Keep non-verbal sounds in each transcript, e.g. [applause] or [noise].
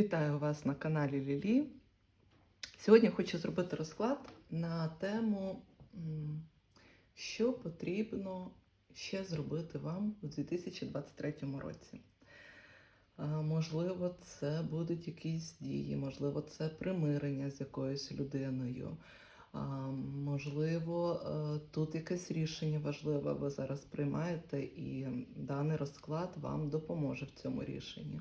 Вітаю вас на каналі Лілі. Сьогодні хочу зробити розклад на тему, що потрібно ще зробити вам у 2023 році. Можливо, це будуть якісь дії, можливо, це примирення з якоюсь людиною. Можливо, е, тут якесь рішення важливе ви зараз приймаєте, і даний розклад вам допоможе в цьому рішенні.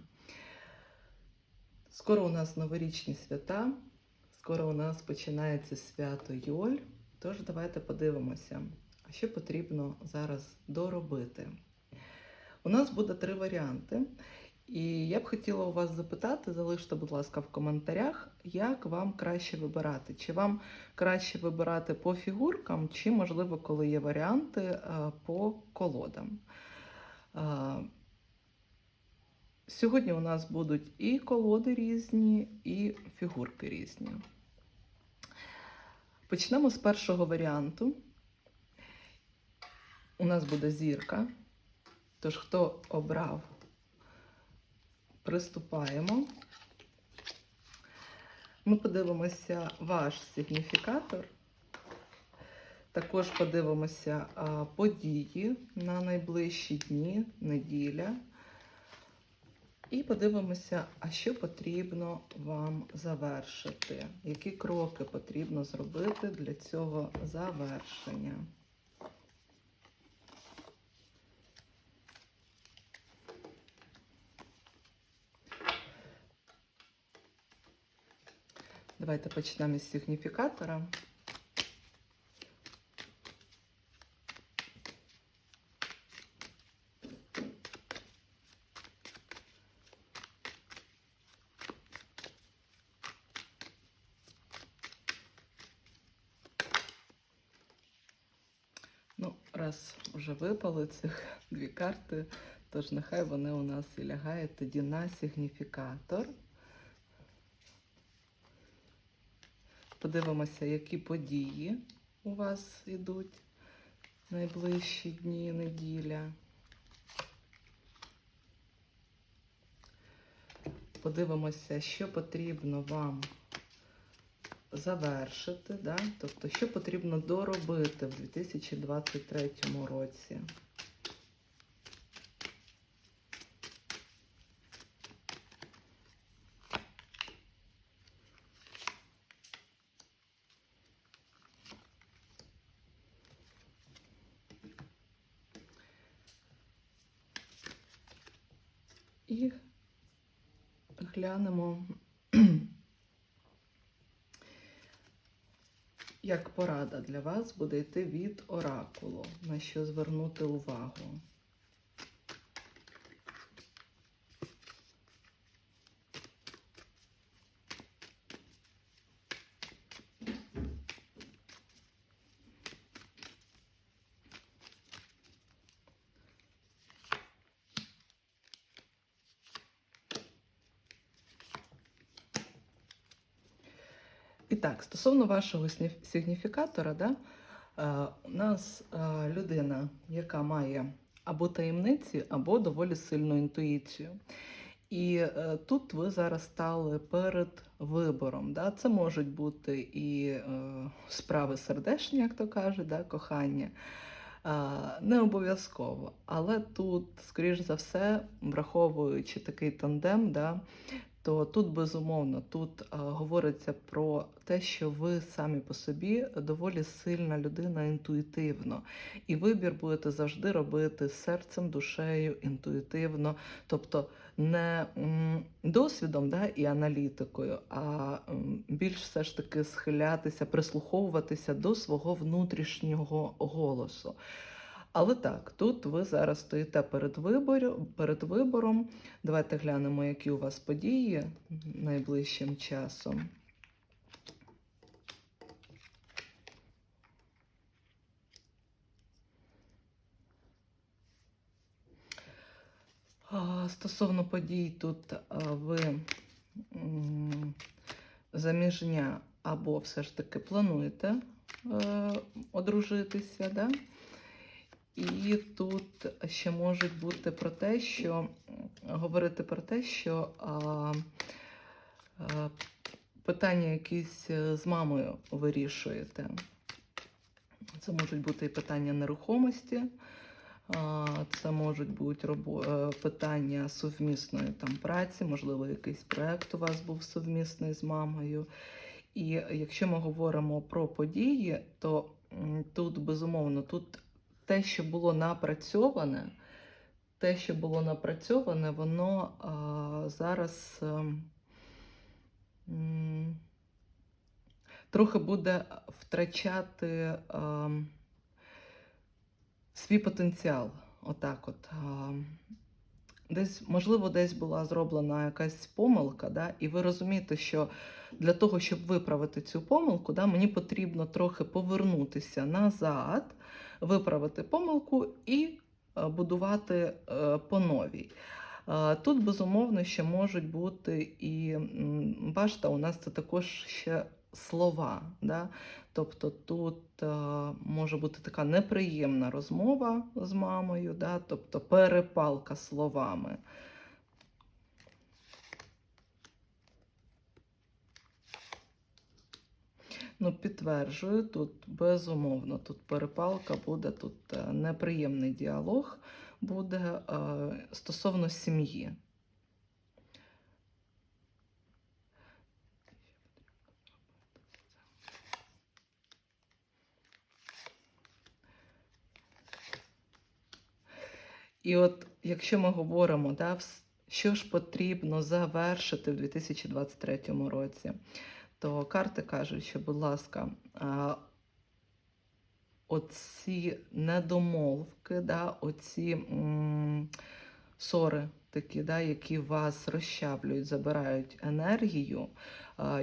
Скоро у нас новорічні свята, скоро у нас починається свято Йоль. Тож давайте подивимося, що потрібно зараз доробити. У нас буде три варіанти. І я б хотіла у вас запитати, залиште, будь ласка, в коментарях, як вам краще вибирати. Чи вам краще вибирати по фігуркам, чи, можливо, коли є варіанти, е, по колодам. Сьогодні у нас будуть і колоди різні, і фігурки різні. Почнемо з першого варіанту. У нас буде зірка. Тож, хто обрав, приступаємо. Ми подивимося ваш сигніфікатор. Також подивимося події на найближчі дні, неділя. І подивимося, а що потрібно вам завершити, які кроки потрібно зробити для цього завершення. Давайте почнемо із сигніфікатора. Ну, випали цих [laughs] дві карти, тож нехай вони у нас і лягають тоді на сигніфікатор. Подивимося, які події у вас йдуть найближчі дні, неділя. Подивимося, що потрібно вам завершити, да? тобто, що потрібно доробити в 2023 році. І глянемо, як порада для вас буде йти від оракулу, на що звернути увагу. І так, стосовно вашого сигніфікатора, да, у нас людина, яка має або таємниці, або доволі сильну інтуїцію. І е, тут ви зараз стали перед вибором. Да? Це можуть бути і е, справи сердечні, як то кажуть, да? кохання. Не обов'язково. Але тут, скоріш за все, враховуючи такий тандем, да, то тут безумовно тут а, говориться про те, що ви самі по собі доволі сильна людина інтуїтивно, і вибір будете завжди робити серцем, душею, інтуїтивно, тобто не м, досвідом да, і аналітикою, а м, більш все ж таки схилятися, прислуховуватися до свого внутрішнього голосу. Але так, тут ви зараз стоїте перед вибором, перед вибором. Давайте глянемо, які у вас події найближчим часом. Стосовно подій, тут ви заміжня або все ж таки плануєте е, одружитися, да? І тут ще можуть бути про те, що говорити про те, що а, Е, Питання якісь е, з мамою вирішуєте. Це можуть бути і питання нерухомості, а, це можуть бути робо- е, питання сувмісної там праці, можливо, якийсь проект у вас був сувмісний з мамою. І якщо ми говоримо про події, то тут безумовно тут те, що було напрацьоване, те, що було напрацьоване, воно а, зараз ем, м, трохи буде втрачати ем, свій потенціал. Отак от. ем. Десь, можливо, десь була зроблена якась помилка, да? і ви розумієте, що для того, щоб виправити цю помилку, да, мені потрібно трохи повернутися назад, виправити помилку і е, будувати е, по новій. Е, Тут, безумовно, ще можуть бути і, бачите, у нас це також ще слова. Да? Тобто тут е, може бути така неприємна розмова з мамою, да? тобто перепалка словами. Ну, підтверджую, тут безумовно, тут перепалка буде, тут е, неприємний діалог буде е, стосовно сім'ї. І от якщо ми говоримо, да, що ж потрібно завершити в 2023 році, то карти кажуть, що, будь ласка, оці недомовки, да, оці м, ссори, такі, да, які вас розчавлюють, забирають енергію,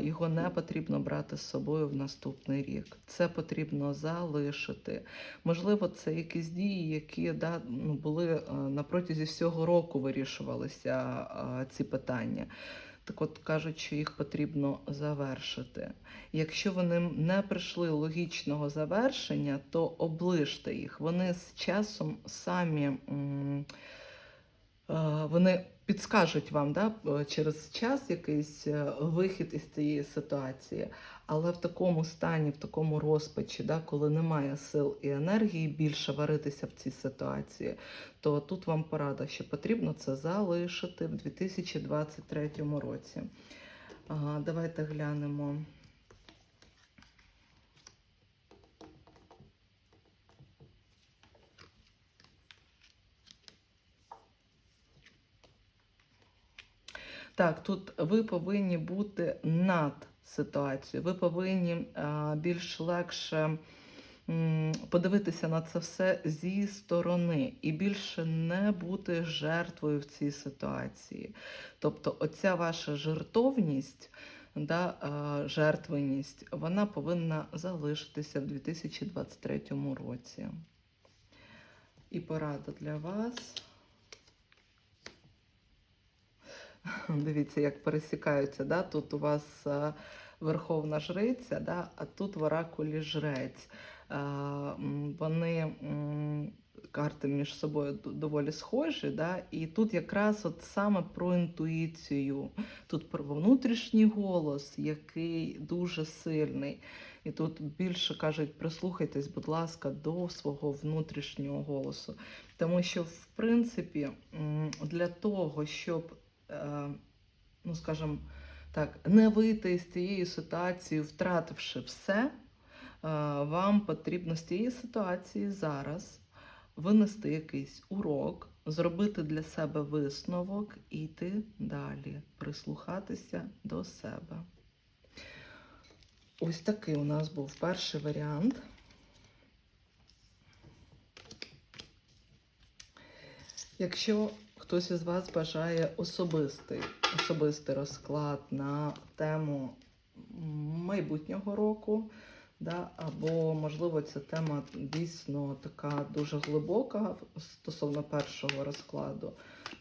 його не потрібно брати з собою в наступний рік. Це потрібно залишити. Можливо, це якісь дії, які да, ну, були е, на протязі всього року вирішувалися ці питання. Так от кажуть, що їх потрібно завершити. Якщо вони не прийшли логічного завершення, то оближте їх. Вони з часом самі м, вони підскажуть вам да, е, через час якийсь е, вихід із цієї ситуації. Але в такому стані, в такому розпачі, да, коли немає сил і енергії більше варитися в цій ситуації, то тут вам порада, що потрібно це залишити в 2023 році. Давайте глянемо. Так, тут ви повинні бути над ситуацією. Ви повинні а, більш легше подивитися на це все зі сторони і більше не бути жертвою в цій ситуації. Тобто, оця ваша жертовність. Да, а, жертвеність, вона повинна залишитися в 2023 році. І порада для вас. [laughs] Дивіться, як пересікаються. Да? Тут у вас е, Верховна Жриця, да? а тут в оракулі жрець. Е, Вони карти між собою доволі схожі, да? і тут якраз от саме про інтуїцію, тут про внутрішній голос, який дуже сильний. І тут більше кажуть, прислухайтесь, будь ласка, до свого внутрішнього голосу. Тому що, в принципі, для того, щоб ну скажімо так, не вийти з цієї ситуації, втративши все, е, вам потрібно з цієї ситуації зараз винести якийсь урок, зробити для себе висновок і йти далі, прислухатися до себе. Ось такий у нас був перший варіант. Якщо хтось із вас бажає особистий, особистий розклад на тему майбутнього року, да, або, можливо, ця тема дійсно така дуже глибока стосовно першого розкладу,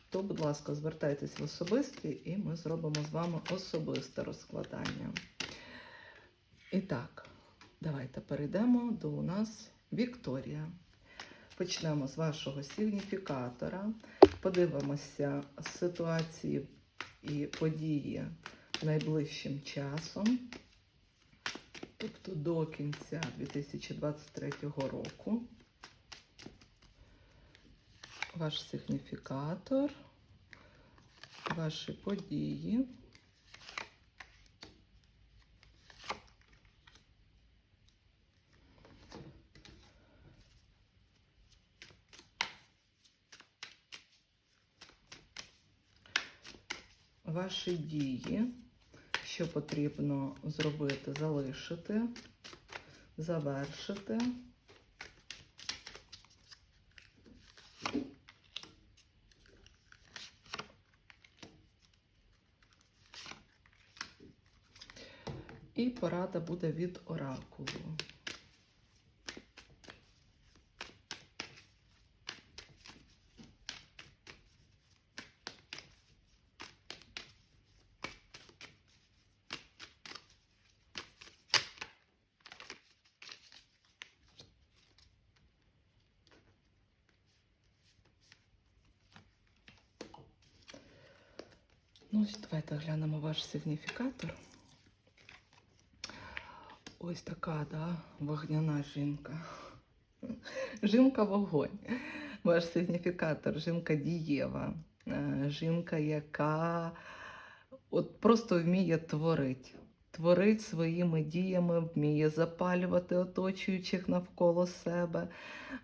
то, будь ласка, звертайтесь в особисті і ми зробимо з вами особисте розкладання. І так, давайте перейдемо до у нас Вікторія. Почнемо з вашого сигніфікатора. Подивимося ситуації і події найближчим часом, тобто до кінця 2023 року. Ваш сигніфікатор, ваші події. Ваші дії, що потрібно зробити, залишити, завершити. І порада буде від оракулу. Ну, ось давайте глянемо ваш сигніфікатор. Ось така, да, вогняна жінка. Жінка вогонь. Ваш сигніфікатор, жінка дієва, е, жінка, яка от просто вміє творити. Творить своїми діями, вміє запалювати оточуючих навколо себе.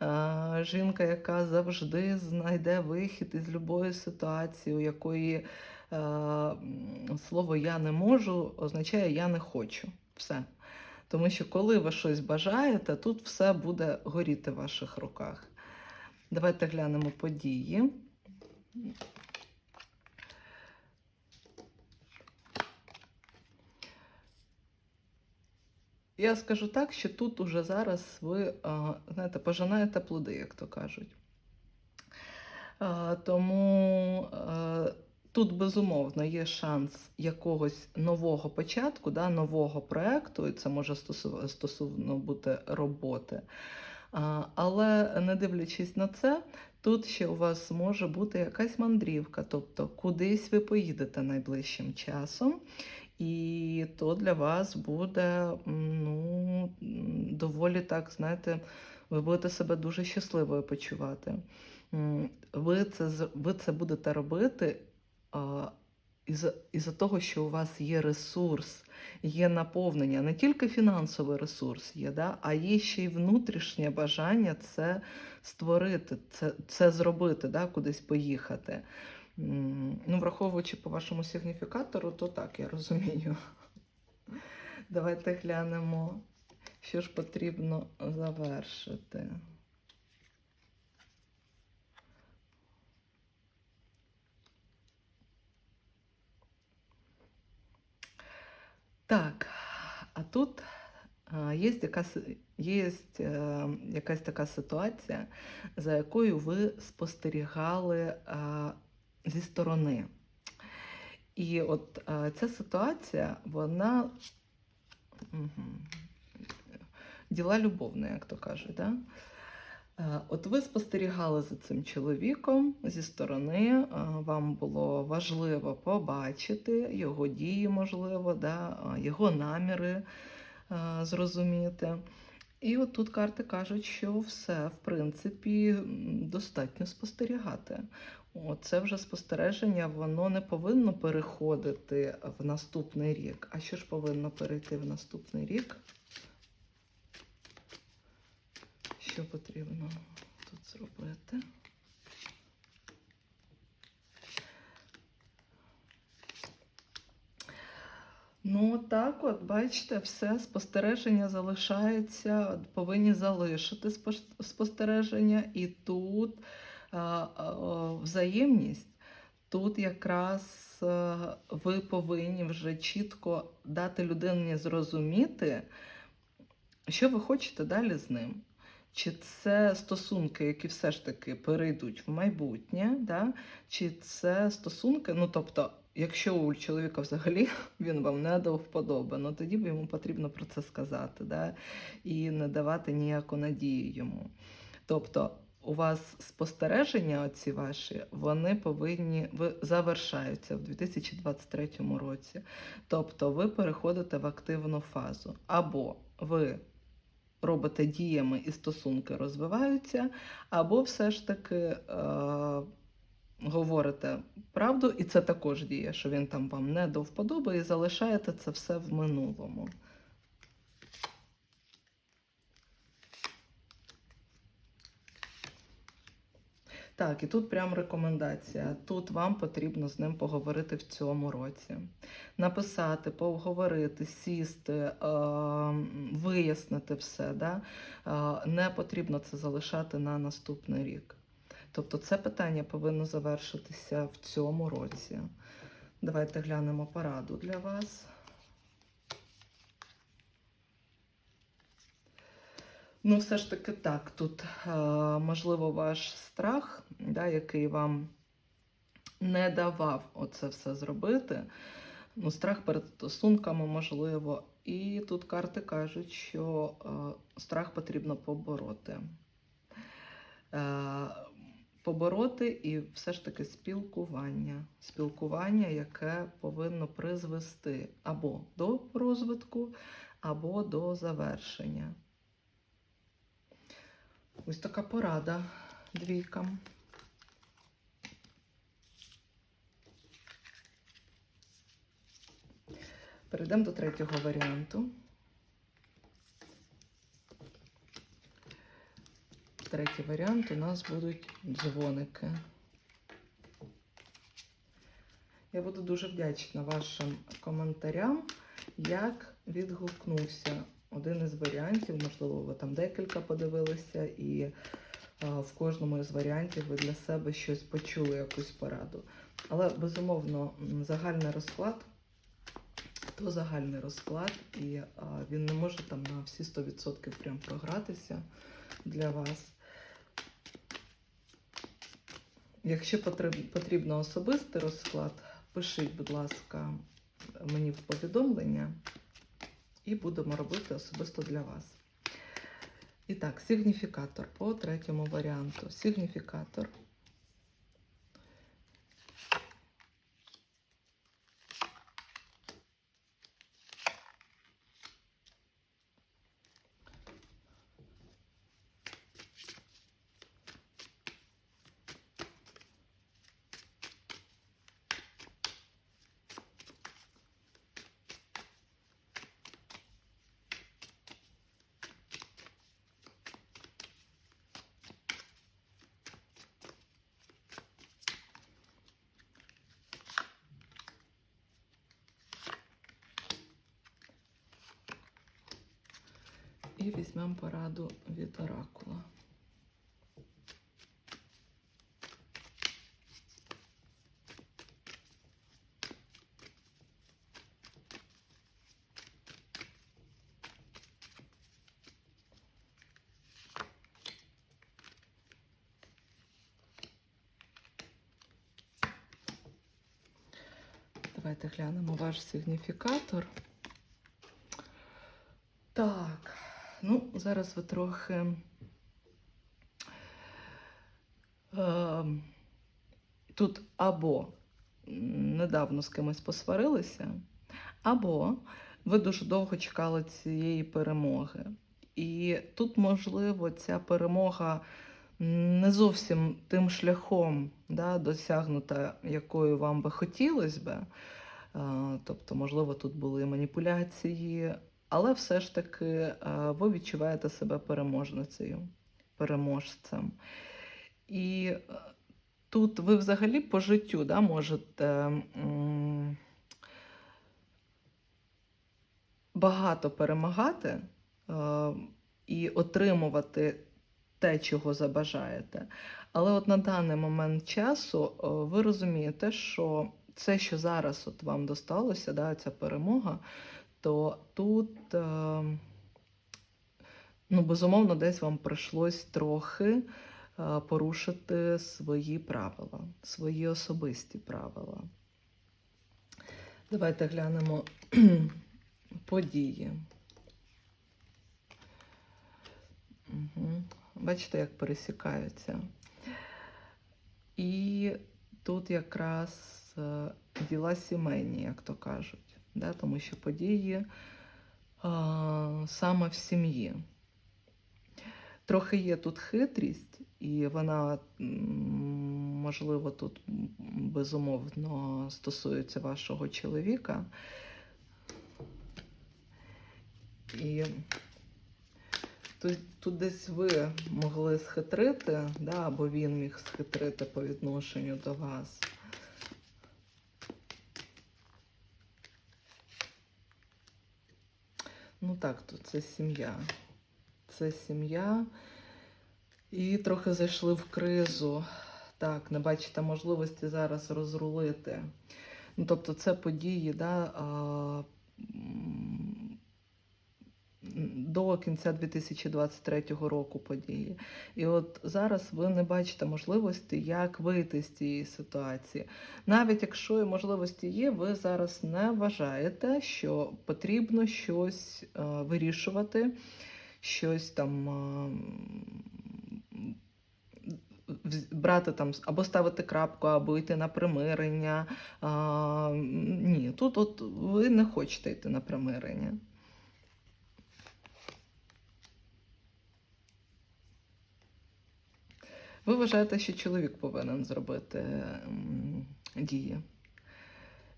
Е, Жінка, яка завжди знайде вихід із любої ситуації, у якої слово я не можу означає я не хочу. Все. Тому що коли ви щось бажаєте, тут все буде горіти в ваших руках. Давайте глянемо події. Я скажу так, що тут уже зараз ви, знаєте, пожинаєте плоди, як то кажуть. Тому е, тут безумовно є шанс якогось нового початку, да, нового проекту, і це може стосовно бути роботи. Але не дивлячись на це, тут ще у вас може бути якась мандрівка, тобто кудись ви поїдете найближчим часом. І то для вас буде ну, доволі так, знаєте, ви будете себе дуже щасливою почувати. Ви це, ви це будете робити із-за того, що у вас є ресурс, є наповнення, не тільки фінансовий ресурс є, да, а є ще й внутрішнє бажання це створити, це, це зробити, да, кудись поїхати. Ну, враховуючи по вашому сигніфікатору, то так, я розумію. Давайте глянемо, що ж потрібно завершити. Так, а тут є, якась, є е, якась така ситуація, за якою ви спостерігали зі сторони. І от ця ситуація, вона мгм, діла любовне, як то кажуть. Да? Е, От ви спостерігали за цим чоловіком зі сторони, е, вам було важливо побачити його дії, можливо, да, е, його наміри зрозуміти. І от тут карти кажуть, що все, в принципі, достатньо спостерігати. Це вже спостереження, воно не повинно переходити в наступний рік. А що ж повинно перейти в наступний рік? Що потрібно тут зробити? Ну, так от, бачите, все спостереження залишається, повинні залишити спостереження, і тут а, а, взаємність. Тут якраз е, ви повинні вже чітко дати людині зрозуміти, що ви хочете далі з ним. Чи це стосунки, які все ж таки перейдуть в майбутнє, да? чи це стосунки, ну тобто, якщо у чоловіка взагалі [laughs] він вам не до вподоби, ну тоді б йому потрібно про це сказати, да? і не давати ніяку надію йому. Тобто, у вас спостереження, оці ваші, вони повинні завершаються в 2023 році. Тобто ви переходите в активну фазу. Або ви робите діями і стосунки розвиваються, або все ж таки е, говорите правду, і це також діє, що він там вам не до вподоби, і залишаєте це все в минулому. Так, і тут прям рекомендація. Тут вам потрібно з ним поговорити в цьому році. Написати, поговорити, сісти, е, вияснити все. Да? Е, не потрібно це залишати на наступний рік. Тобто це питання повинно завершитися в цьому році. Давайте глянемо пораду для вас. Ну, все ж таки так. Тут, е, можливо, ваш страх, да, який вам не давав оце все зробити. Ну, страх перед стосунками, можливо. І тут карти кажуть, що е, страх потрібно побороти. Е, побороти і все ж таки спілкування. Спілкування, яке повинно призвести або до розвитку, або до завершення. Ось така порада двійкам. Перейдемо до третього варіанту. Третій варіант у нас будуть дзвоники. Я буду дуже вдячна вашим коментарям, як відгукнувся один із варіантів, можливо, ви там декілька подивилися, і а, в кожному із варіантів ви для себе щось почули, якусь пораду. Але, безумовно, загальний розклад то загальний розклад, і а, він не може там на всі 100% прям програтися для вас. Якщо потріб- потрібно особистий розклад, пишіть, будь ласка, мені в повідомлення, і будемо робити особисто для вас. І так, сигніфікатор по третьому варіанту. Сигніфікатор. І візьмемо пораду від оракула. Давайте глянемо ваш сигніфікатор. Так, ну, зараз ви трохи е, тут або недавно з кимось посварилися, або ви дуже довго чекали цієї перемоги. І тут, можливо, ця перемога не зовсім тим шляхом да, досягнута, якою вам би хотілося би. Е, Тобто, можливо, тут були маніпуляції, але все ж таки е, ви відчуваєте себе переможницею, переможцем. І е, тут ви взагалі по життю да, можете багато перемагати і отримувати те, чого забажаєте. Але от на даний момент часу е, ви розумієте, що це, що зараз от вам досталося, да, ця перемога, то тут, е, ну, безумовно, десь вам прийшлось трохи е, порушити свої правила, свої особисті правила. Давайте глянемо [clears throat] події. Угу. Бачите, як пересікаються. І тут якраз е, діла сімейні, як то кажуть, да? тому що події а, саме в сім'ї. Трохи є тут хитрість, і вона, можливо, тут безумовно стосується вашого чоловіка. І тут, тут десь ви могли схитрити, да, або він міг схитрити по відношенню до вас. Ну так, тут це сім'я. Це сім'я. І трохи зайшли в кризу. Так, не бачите можливості зараз розрулити. Ну, тобто, це події, да, а, до кінця 2023 року події. І от зараз ви не бачите можливості, як вийти з цієї ситуації. Навіть якщо і можливості є, ви зараз не вважаєте, що потрібно щось е, вирішувати, щось там. е, Брати там або ставити крапку, або йти на примирення. А, ні, тут от ви не хочете йти на примирення. Ви вважаєте, що чоловік повинен зробити дії.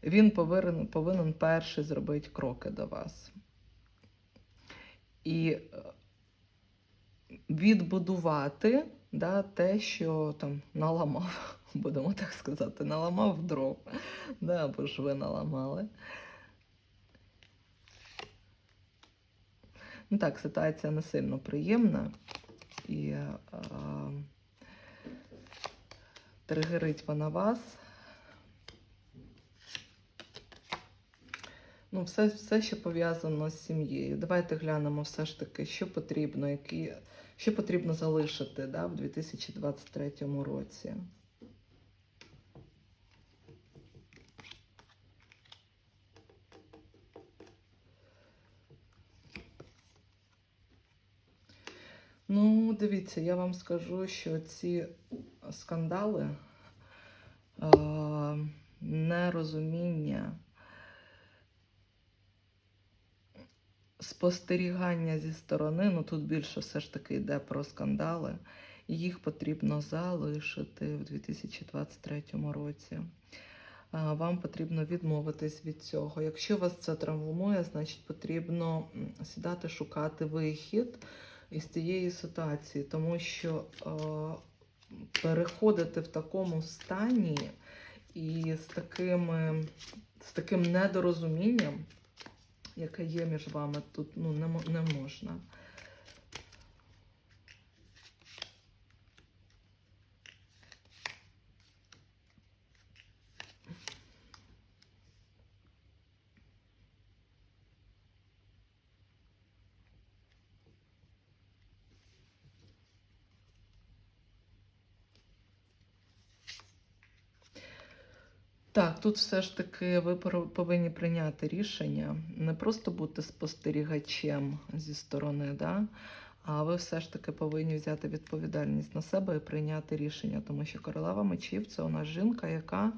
Він повинен, повинен перший зробити кроки до вас. І е, відбудувати да, те, що там наламав, [laughs] будемо так сказати, наламав дров, да, або ж ви наламали. Ну так, ситуація не сильно приємна і е, тригерить вона вас. Ну, все, все, що пов'язано з сім'єю. Давайте глянемо все ж таки, що потрібно, які, що потрібно залишити да, в 2023 році. Ну, дивіться, я вам скажу, що ці скандали, е, нерозуміння, спостерігання зі сторони, ну тут більше все ж таки йде про скандали, їх потрібно залишити в 2023 році. Вам потрібно відмовитись від цього. Якщо вас це травмує, значить потрібно сідати, шукати вихід із цієї ситуації, тому що е, переходити в такому стані і з, такими, з таким недорозумінням, яке є між вами, тут ну, не, не можна. Так, тут все ж таки ви повинні прийняти рішення, не просто бути спостерігачем зі сторони, да? а ви все ж таки повинні взяти відповідальність на себе і прийняти рішення, тому що королева мечів це у нас жінка, яка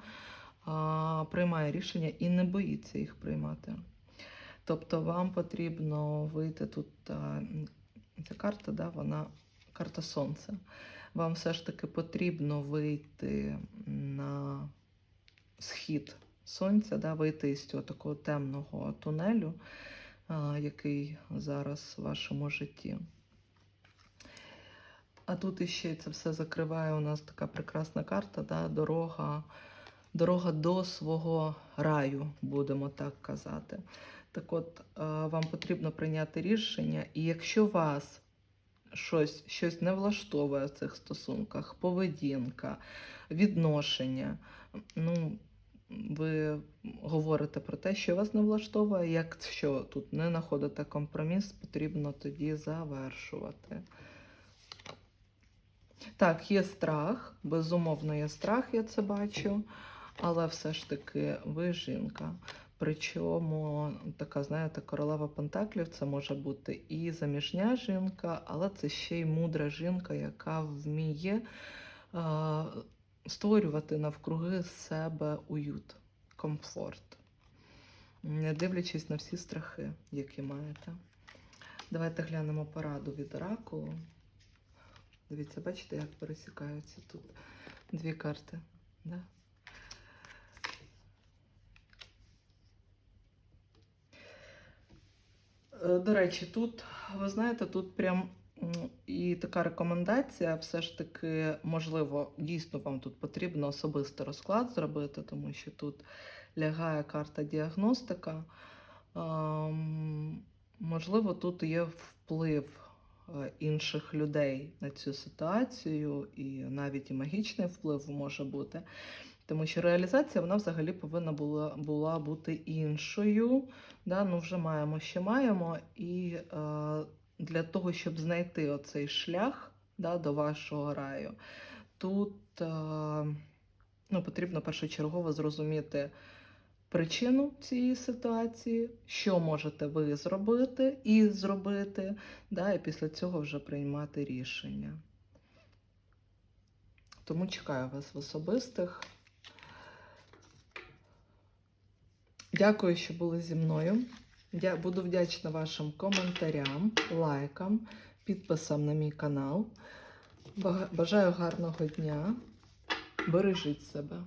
а, приймає рішення і не боїться їх приймати. Тобто вам потрібно вийти тут. А, ця карта, да, вона карта сонця. Вам все ж таки потрібно вийти на схід сонця, да, вийти із цього такого темного тунелю, а, який зараз в вашому житті. А тут іще це все закриває у нас така прекрасна карта, да, дорога, дорога до свого раю, будемо так казати. Так от, вам потрібно прийняти рішення, і якщо вас щось, щось не влаштовує в цих стосунках, поведінка, відношення, ну, ви говорите про те, що вас не влаштовує, якщо тут не знаходите компроміс, потрібно тоді завершувати. Так, є страх, безумовно, є страх, я це бачу, але все ж таки ви жінка. Причому така, знаєте, королева Пентаклів це може бути і заміжня жінка, але це ще й мудра жінка, яка вміє е, створювати навкруги себе уют, комфорт, не дивлячись на всі страхи, які маєте. Давайте глянемо пораду від оракулу. Дивіться, бачите, як пересікаються тут дві карти. Да? До речі, тут, ви знаєте, тут прям і така рекомендація, все ж таки, можливо, дійсно вам тут потрібно особистий розклад зробити, тому що тут лягає карта діагностика. Можливо, тут є вплив е, інших людей на цю ситуацію, і навіть і магічний вплив може бути. Тому що реалізація вона взагалі повинна була, була бути іншою. Да? Ну, вже маємо, що маємо. І е, для того, щоб знайти оцей шлях да, до вашого раю, тут е, ну, потрібно першочергово зрозуміти причину цієї ситуації, що можете ви зробити і зробити, да, і після цього вже приймати рішення. Тому чекаю вас в особистих. Дякую, що були зі мною. Я буду вдячна вашим коментарям, лайкам, підписам на мій канал. Бажаю гарного дня. Бережіть себе.